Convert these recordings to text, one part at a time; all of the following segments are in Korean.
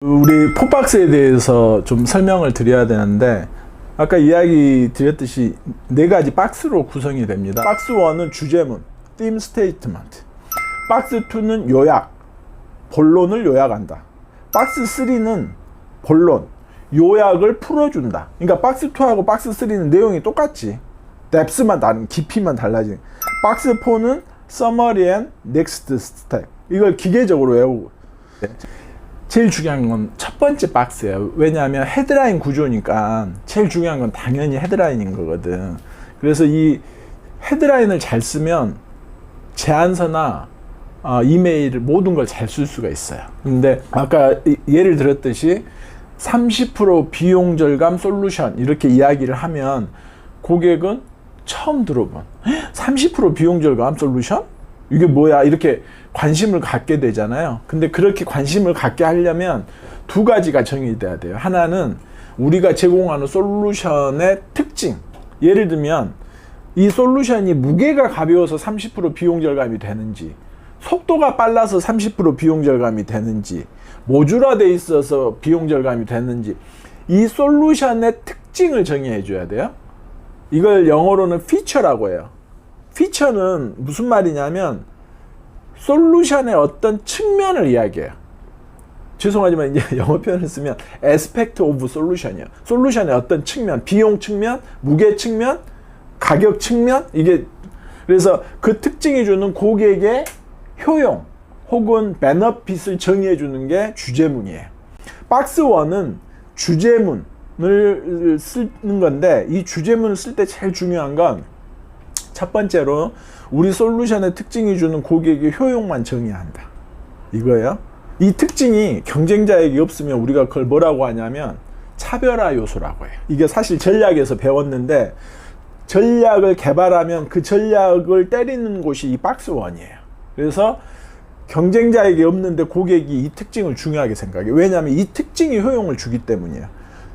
우리 포박스에 대해서 좀 설명을 드려야 되는데 아까 이야기 드렸듯이 네 가지 박스로 구성이 됩니다. 박스 1은 주제문, theme statement. 박스 2는 요약, 본론을 요약한다. 박스 3는 본론, 요약을 풀어준다. 그러니까 박스 2하고 박스 3는 내용이 똑같지. 뎁스만 다른, 깊이만 달라지는. 박스 4는 summary and next step. 이걸 기계적으로 외우고. 제일 중요한 건 첫 번째 박스예요. 왜냐하면 헤드라인 구조니까 제일 중요한 건 당연히 헤드라인인 거거든. 그래서 이 헤드라인을 잘 쓰면 제안서나 어, 이메일 모든 걸 잘 쓸 수가 있어요. 근데 아까 이- 예를 들었듯이 30% 비용 절감 솔루션 이렇게 이야기를 하면 고객은 처음 들어본 30% 비용 절감 솔루션? 이게 뭐야? 이렇게 관심을 갖게 되잖아요. 근데 그렇게 관심을 갖게 하려면 두 가지가 정의돼야 돼요. 하나는 우리가 제공하는 솔루션의 특징. 예를 들면 이 솔루션이 무게가 가벼워서 30% 비용 절감이 되는지, 속도가 빨라서 30% 비용 절감이 되는지, 모듈화돼 있어서 비용 절감이 되는지, 이 솔루션의 특징을 정의해 줘야 돼요. 이걸 영어로는 피처라고 해요. 피처는 무슨 말이냐면 솔루션의 어떤 측면을 이야기해요. 죄송하지만 이제 영어 표현을 쓰면 aspect of solution이에요. 솔루션의 어떤 측면, 비용 측면, 무게 측면, 가격 측면 이게 그래서 그 특징이 주는 고객의 효용 혹은 베너핏을 정의해 주는 게 주제문이에요. 박스 1은 주제문을 쓰는 건데 이 주제문을 쓸 때 제일 중요한 건 첫 번째로 우리 솔루션의 특징이 주는 고객의 효용만 정의한다. 이거예요. 이 특징이 경쟁자에게 없으면 우리가 그걸 뭐라고 하냐면 차별화 요소라고 해요. 이게 사실 전략에서 배웠는데 전략을 개발하면 그 전략을 때리는 곳이 이 박스 원이에요. 그래서 경쟁자에게 없는데 고객이 이 특징을 중요하게 생각해요. 왜냐하면 이 특징이 효용을 주기 때문이에요.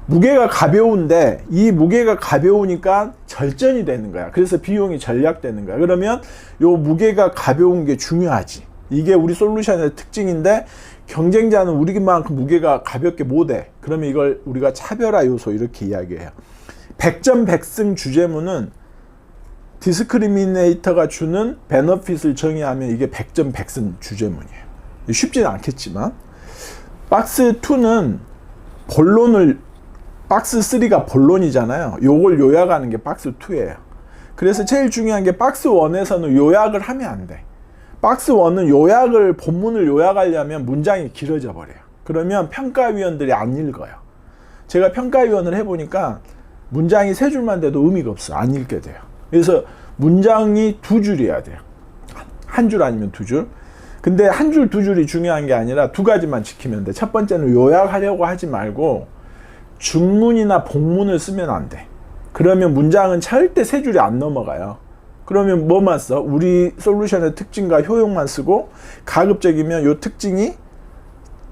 무게가 가벼운데 이 무게가 가벼우니까 절전이 되는 거야. 그래서 비용이 절약되는 거야. 그러면 요 무게가 가벼운 게 중요하지. 이게 우리 솔루션의 특징인데 경쟁자는 우리만큼 무게가 가볍게 못해. 그러면 이걸 우리가 차별화 요소 이렇게 이야기해요. 100점 100승 주제문은 디스크리미네이터가 주는 베너핏을 정의하면 이게 100점 100승 주제문이에요. 쉽지는 않겠지만 박스 2는 본론을 박스 3가 본론이잖아요. 요걸 요약하는 게 박스 2예요. 그래서 제일 중요한 게 박스 1에서는 요약을 하면 안 돼. 박스 1은 요약을 본문을 요약하려면 문장이 길어져 버려요. 그러면 평가위원들이 안 읽어요. 제가 평가위원을 해보니까 문장이 세 줄만 돼도 의미가 없어. 안 읽게 돼요. 그래서 문장이 두 줄이어야 돼요. 한 줄 아니면 두 줄. 근데 한 줄, 두 줄이 중요한 게 아니라 두 가지만 지키면 돼. 첫 번째는 요약하려고 하지 말고 중문이나 복문을 쓰면 안 돼. 그러면 문장은 절대 세 줄이 안 넘어가요. 그러면 뭐만 써? 우리 솔루션의 특징과 효용만 쓰고 가급적이면 요 특징이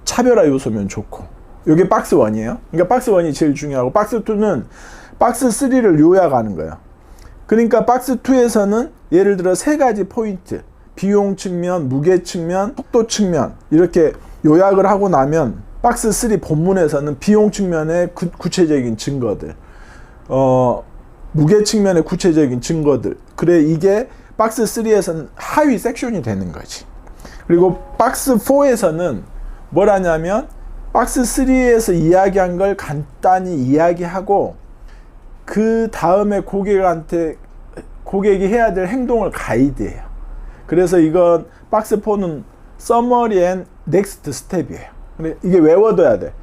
차별화 요소면 좋고. 요게 박스 1이에요. 그러니까 박스 1이 제일 중요하고 박스 2는 박스 3를 요약하는 거예요. 그러니까 박스 2에서는 예를 들어 세 가지 포인트. 비용 측면, 무게 측면, 속도 측면 이렇게 요약을 하고 나면 박스 3 본문에서는 비용 측면의 구, 구체적인 증거들, 어, 무게 측면의 구체적인 증거들. 그래 이게 박스 3에서는 하위 섹션이 되는 거지. 그리고 박스 4에서는 뭘 하냐면 박스 3에서 이야기한 걸 간단히 이야기하고 그 다음에 고객한테 고객이 해야 될 행동을 가이드해요. 그래서 이건 박스 4는 summary and next step이에요. 근데 이게 외워둬야 돼.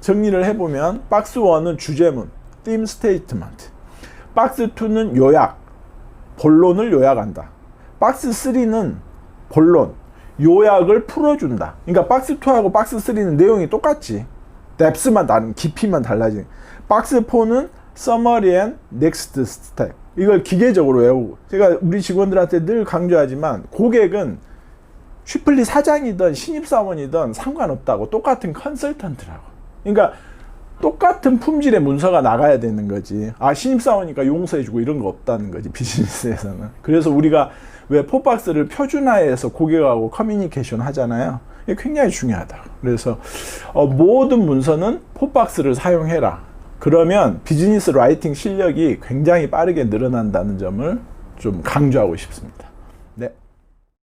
정리를 해보면 박스 1은 주제문, theme statement. 박스 2는 요약, 본론을 요약한다. 박스 3는 본론, 요약을 풀어준다. 그러니까 박스 2하고 박스 3는 내용이 똑같지. 뎁스만 다른, 깊이만 달라지는. 박스 4는 summary and next step. 이걸 기계적으로 외우고. 제가 우리 직원들한테 늘 강조하지만 고객은 쉬플리 사장이든 신입사원이든 상관없다고 똑같은 컨설턴트라고. 그러니까 똑같은 품질의 문서가 나가야 되는 거지. 아, 신입사원이니까 용서해주고 이런 거 없다는 거지, 비즈니스에서는. 그래서 우리가 왜 포박스를 표준화해서 고객하고 커뮤니케이션 하잖아요. 이게 굉장히 중요하다. 그래서 어, 모든 문서는 포박스를 사용해라. 그러면 비즈니스 라이팅 실력이 굉장히 빠르게 늘어난다는 점을 좀 강조하고 싶습니다.